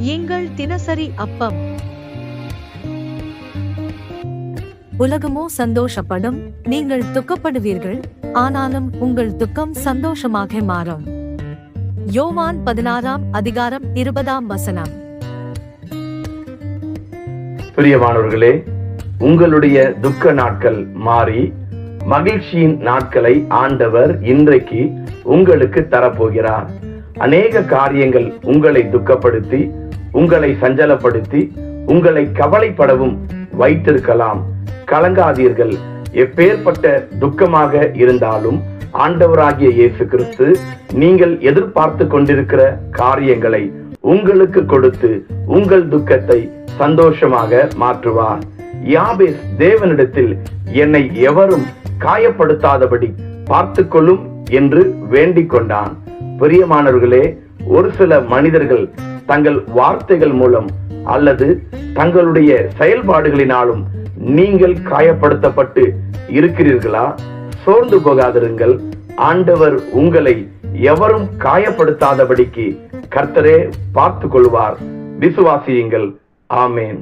எங்கள் தினசரி அப்பம். உலகமோ சந்தோஷப்படும் நீங்கள் துக்கப்படுவீர்கள் ஆனாலும் உங்கள் துக்கம் சந்தோஷமாக மாறும். யோவான் பதினாறாம் அதிகாரம் இருபதாம் வசனம். பிரியமானவர்களே உங்களுடைய துக்க நாட்கள் மாறி மகிழ்ச்சியின் நாட்களை ஆண்டவர் இன்றைக்கு உங்களுக்கு தரப்போகிறார். அநேக காரியங்கள் உங்களை துக்கப்படுத்தி உங்களை சஞ்சலப்படுத்தி உங்களை கவலைப்படவும் வைத்திருக்கலாம். கலங்காதீர்கள். எப்பேற்பட்ட துக்கமாக இருந்தாலும் ஆண்டவராகிய இயேசு கிறிஸ்து நீங்கள் எதிர்பார்த்து கொண்டிருக்கிற காரியங்களை உங்களுக்கு கொடுத்து உங்கள் துக்கத்தை சந்தோஷமாக மாற்றுவார். யாபேஸ் தேவனிடத்தில் என்னை எவரும் காயப்படுத்தாதபடி பார்த்து கொள்ளும் என்று வேண்டிக் கொண்டான். பிரியமானவர்களே ஒரு சில மனிதர்கள் தங்கள் வார்த்தைகள் மூலம் அல்லது தங்களுடைய செயல்பாடுகளினாலும் நீங்கள் காயப்படுத்தப்பட்டு இருக்கிறீர்களா? சோர்ந்து போகாதிருங்கள். ஆண்டவர் உங்களை எவரும் காயப்படுத்தாதபடிக்கு கர்த்தரே பார்த்து கொள்வார் விசுவாசியுங்கள். ஆமேன்.